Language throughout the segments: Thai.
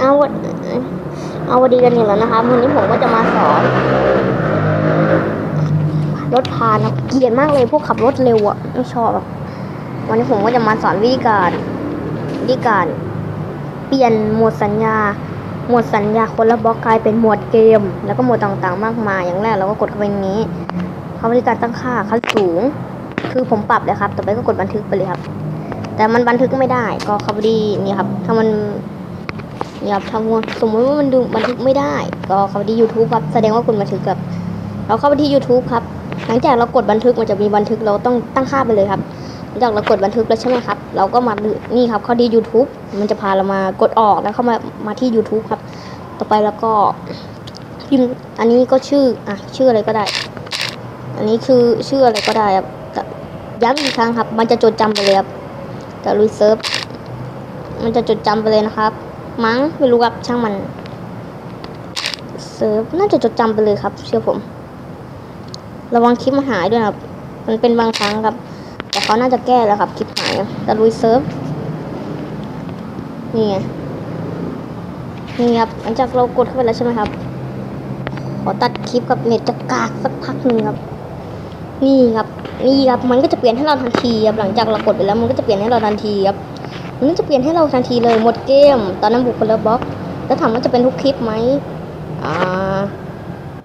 เอาวันเอาวันดีกันอยู่แล้วนะครับวันนี้ผมก็จะมาสอนรถพานะเกลียดมากเลยพวกขับรถเร็วอะไม่ชอบวันนี้ผมก็จะมาสอนวิธีการวิธีการ เปลี่ยนหมวดสัญญา หมวดสัญญาคนละบล็อกกลายเป็นหมวดเกม แล้วก็หมวดต่างๆ มากมายอย่างแรกเราก็กดเข้าไปนี้เขาบริการตั้งค่าขั้นสูง คือผมปรับเลยครับ ต่อไปก็กดบันทึกไปเลยครับ แต่มันบันทึกไม่ได้ก็เข้าไปดีนี่ครับ ถ้ามัน นี่ครับถ้าสมมติว่ามันดูบันทึกไม่ได้ ก็เข้าไปที่ YouTube ครับ แสดงว่าคุณบันทึกครับเราเข้าไปที่ YouTube ครับ หลังจากเรากดบันทึกมันจะมีบันทึกเราต้องตั้งค่าไปเลยครับหลังจากเรากดบันทึกแล้วใช่ไหมครับ เราก็มานี่ครับเข้าที่ YouTube มันจะพาเรามากดออกแล้วเข้ามามาที่ YouTube ครับ ต่อไปแล้วก็พิมพ์อันนี้ก็ชื่ออะชื่ออะไรก็ได้ อันนี้คือชื่ออะไรก็ได้ครับแต่ย้ำอีกครั้งครับ มันจะจดจำไปเลยครับแต่รีเซิร์ฟมันจะจดจำไปเลยนะครับ มั้งไม่รู้ครับช่างมันเซิร์ฟน่าจะจดจำไปเลยครับ เชื่อผม ระวังคลิปมาหายด้วยนะครับ มันเป็นบางครั้งครับ แต่เขาน่าจะแก้แล้วครับคลิปหายแต่ลุยเซิร์ฟนี่ไงนี่ครับหลังจากเรากดเข้าไปแล้วใช่ไหมครับ ขอตัดคลิปกับเน็ตจะกากสักพักหนึ่งครับ นี่ครับนี่ครับมันก็จะเปลี่ยนให้เราทันทีครับหลังจากเรากดไปแล้วมันก็จะเปลี่ยนให้เราทันทีครับ มันจะเปลี่ยนให้เราทันทีเลยหมดเกม ตอนนั้นบุกคนละบล็อก แล้วถามว่าจะเป็นทุกคลิปไหมอ่า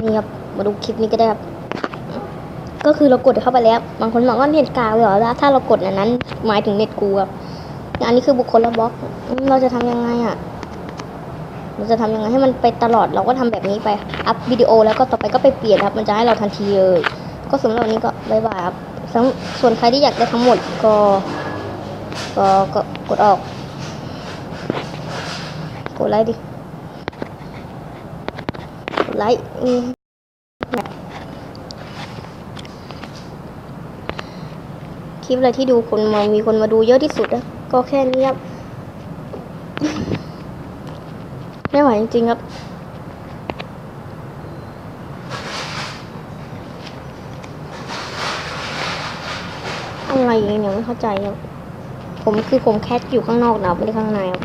นี่ครับมาดูคลิปนี้ก็ได้ครับก็คือเรากดเข้าไปแล้ว บางคนบอกว่าเน็ตกากเหรอแล้วถ้าเรากดอันนั้น หมายถึงเน็ตกูครับอันนี้คือบุคคลละบล็อก เราจะทำยังไงอะ เราจะทำยังไงให้มันไปตลอด เราก็ทำแบบนี้ไป อัพวิดีโอแล้วก็ต่อไปก็ไปเปลี่ยนครับ มันจะให้เราทันทีเลย ก็สำหรับวันนี้ก็บายบายครับสำส่วนใครที่อยากได้ทั้งหมดก็ ก็ก็กดออก กดไลค์ดิ กดไลค์อืมคลิปอะไรที่ดูคนมามีคนมาดูเยอะที่สุดอะก็แค่นี้ครับ ไม่ไหวจริงๆครับอะไรเนี่ยไม่เข้าใจครับ ผมคือผมแคทอยู่ข้างนอกนะไม่ได้ข้างในครับ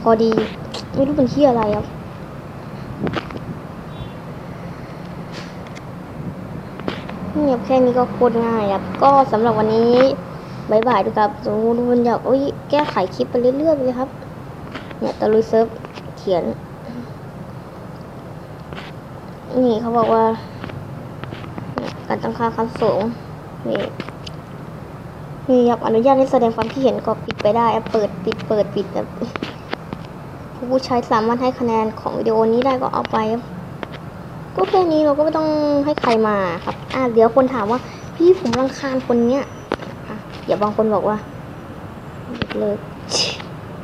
พอดีไม่รู้เป็นที่อะไรครับนี่ครับแค่นี้ก็โคตรง่ายครับ ก็สำหรับวันนี้บายบายด้วยครับสมมติคุณอยากโอ้ยแก้ไขคลิปไปเรื่อยๆเลยครับ เนี่ยตะลุยเซิร์ฟเขียน นี่เขาบอกว่า การตั้งค่าขั้นสูงนี่ นี่ครับอนุญาตให้แสดงความคิดเห็นก็ปิดไปได้เปิดปิดเปิดปิดแบบผู้ใช้สามารถให้คะแนนของวิดีโอนี้ได้ก็เอาไป ก็แค่นี้เราก็ไม่ต้องให้ใครมาครับ อ่าเดี๋ยวคนถามว่า พี่ผมรังคาญคนเนี้ยอะอย่าบางคนบอกว่าเลิก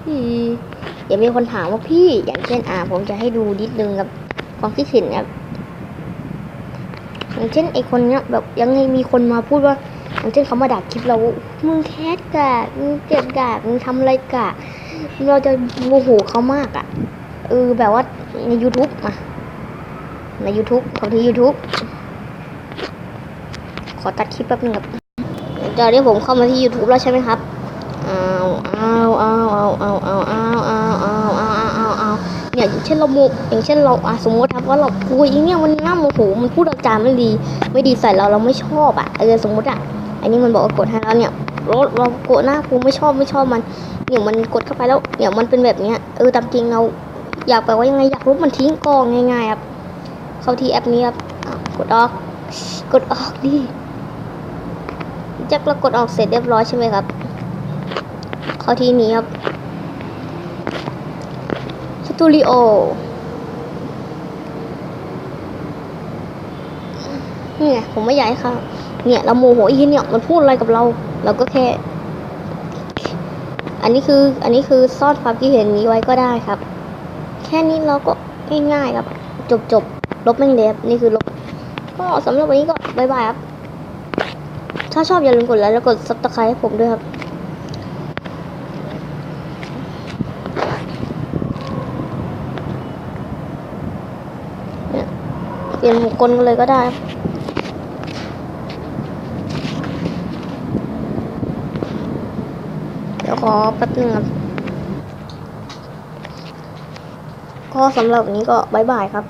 อีเดี๋ยวมีคนถามว่าพี่อย่างเช่นอ่าผมจะให้ดูนิดนึงกับความคิดเห็นครับอย่างเช่นไอคนเนี้ยแบบยังไงมีคนมาพูดว่า อย่างเช่นเขามาด่าคลิปเรามึงแคสกะมึงเก็บกะมึงทำอะไรกะ เราจะโมโหเขามากอะเออแบบว่าใน YouTube มาใน YouTube ของที่ YouTube ขอตัดคลิปแป๊บนึงครับจะเรียกผมเข้ามาที่ YouTube แล้วใช่ไหมครับเอาเอาเอาเอาเอาเอาเอาเอาเอาเอาเอาเอาเอาเนี่ยอย่างเช่นเราโมอย่างเช่นเราอะสมมติครับว่าเราคุยเนี่ยมันน่าโมโหมันพูดอาจารย์ไม่ดี ไม่ดีใส่เราเราไม่ชอบอะเออสมมติอะ อันนี้มันบอกว่ากดให้แล้วเนี่ยราเรากดหน้ากูไม่ชอบไม่ชอบมันเนี่ยมันกดเข้าไปแล้วเนี่ยมันเป็นแบบเนี้ยเออตามจริงเราอยากไปว่ายังไงอยากรู้มันทิ้งกองง่ายๆครับเข้าที่แอปนี้ครับกดออกกดออกดิจากเรากดออกเสร็จเรียบร้อยใช่ไหมครับ เข้าที่นี้ครับสตูดิโอเนี่ยผมไม่อยากให้เขา เนี่ยเราโมโหอีเนี่ยมันพูดอะไรกับเรา เราก็แค่ อันนี้คืออันนี้คือซ่อนความคิดเห็นนี้ไว้ก็ได้ครับ แค่นี้เราก็ง่ายๆครับ จบจบลบไม่งเลยครับนี่คือลบ ก็สำหรับวันนี้ก็บายบายครับ ถ้าชอบอย่าลืมกดไลค์แล้วกดซับสไครต์ให้ผมด้วยครับเนี่ยเปลี่ยนบุคคลกันเลยก็ได้ครับ เดี๋ยวขอแป๊บนึงครับ ก็สำหรับวันนี้ก็บายบายครับ